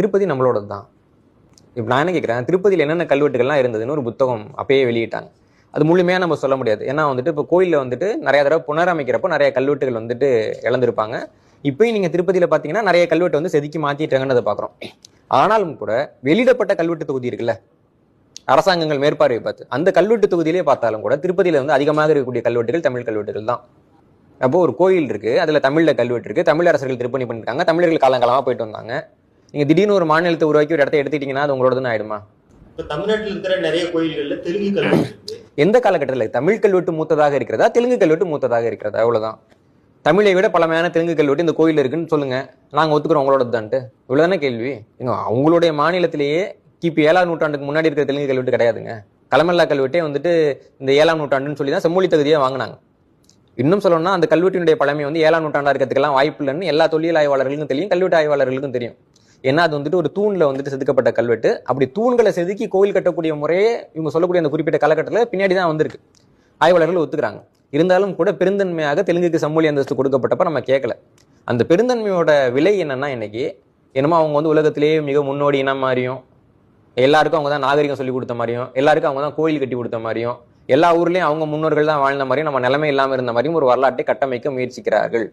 திருப்பதி நம்மளோடது தான் இப்போ நான் என்ன கேட்குறேன் திருப்பதியில் என்னென்ன கல்வெட்டுகள்லாம் இருந்ததுன்னு ஒரு புத்தகம் அப்பயே வெளியிட்டாங்க. அது முழுமையாக நம்ம சொல்ல முடியாது. ஏன்னா வந்துட்டு இப்போ கோயிலில் வந்துட்டு நிறையா தடவை புனரமைக்கிறப்போ நிறைய கல்வெட்டுகள் வந்துட்டு இழந்திருப்பாங்க. இப்போயும் நீங்கள் திருப்பதியில் பார்த்தீங்கன்னா நிறைய கல்வெட்டு வந்து செதுக்கி மாற்றிட்டாங்கன்னு பார்க்குறோம் ஆனாலும் கூட வெளியிடப்பட்ட கல்வெட்டு தொகுதி இருக்குல்ல? அரசாங்கங்கள் மேற்பார்வை பார்த்து. அந்த கல்வெட்டு தொகுதியிலே பார்த்தாலும் கூட திருப்பதியில் வந்து அதிகமாக இருக்கக்கூடிய கல்வெட்டுகள் தமிழ் கல்வெட்டுகள் தான். அப்போது ஒரு கோயில் இருக்குது அதில் தமிழில் கல்வெட்டு இருக்குது தமிழ் அரசர்கள் திருப்பணி பண்ணிருக்காங்க தமிழர்கள் காலங்காலமாக போயிட்டு வந்தாங்க. நீங்க திடீர்னு ஒரு மாநிலத்தை உருவாக்கி ஒரு இடத்த எடுத்துட்டீங்கன்னா அது உங்களோடதுன்னு ஆயிடுமா? இப்ப தமிழ்நாட்டில் இருக்கிற நிறைய கோயில்கள்ல தெலுங்கு கல்வெட்டு எந்த காலகட்டத்தில்? தமிழ் கல்வெட்டு மூத்ததாக இருக்கிறதா? தெலுங்கு கல்வெட்டு மூத்ததாக இருக்கிறதா? அவ்வளவுதான். தமிழை விட பழமையான தெலுங்கு கல்வெட்டு இந்த கோயில் இருக்குன்னு சொல்லுங்க. நாங்க ஒத்துக்கிறோம் உங்களோடது தான்ட்டு இவ்வளவுதானே கேள்வி? ஏங்க, அவங்களுடைய மாநிலத்திலேயே கிபி ஏழாம் நூற்றாண்டுக்கு முன்னாடி இருக்கிற தெலுங்கு கல்வெட்டு கிடையாதுங்க. களமெல்லா கல்வெட்டே வந்துட்டு இந்த ஏழாம் நூற்றாண்டுன்னு சொல்லி தான் செம்மொழி தகுதியை வாங்கினாங்க. இன்னும் சொல்லணும்னா அந்த கல்வெட்டினுடைய பழமை வந்து ஏழாம் நூற்றாண்டா இருக்கிறதுக்கெல்லாம் வாய்ப்பு இல்லைன்னு எல்லா தொழில் ஆய்வாளர்களுக்கும் தெரியும். கல்வெட்டு ஆய்வாளர்களுக்கும் தெரியும். ஏன்னா அது வந்துட்டு ஒரு தூணில் வந்துட்டு செதுக்கப்பட்ட கல்வெட்டு. அப்படி தூண்களை செதுக்கி கோயில் கட்டக்கூடிய முறையே இவங்க சொல்லக்கூடிய அந்த குறிப்பிட்ட காலகட்டத்தில் பின்னாடி தான் வந்திருக்கு. ஆய்வாளர்கள் ஒத்துக்கிறாங்க. இருந்தாலும் கூட பெருந்தன்மையாக தெலுங்குக்கு சம்மொழி அந்தஸ்து கொடுக்கப்பட்டப்ப நம்ம கேட்கல அந்த பெருந்தன்மையோட விலை என்னன்னா இன்னைக்கு என்னமோ அவங்க வந்து உலகத்திலேயே மிக முன்னோடி இனம் மாதிரியும் எல்லாருக்கும் அவங்க தான் நாகரிகம் சொல்லி கொடுத்த மாதிரியும் எல்லாருக்கும் அவங்க தான் கோயில் கட்டி கொடுத்த மாதிரியும் எல்லா ஊர்லேயும் அவங்க முன்னோர்கள் தான் வாழ்ந்த மாதிரியும் நம்ம நிலைமை இல்லாமல் இருந்த மாதிரியும் ஒரு வரலாற்றை கட்டமைக்க முயற்சிக்கிறார்கள்.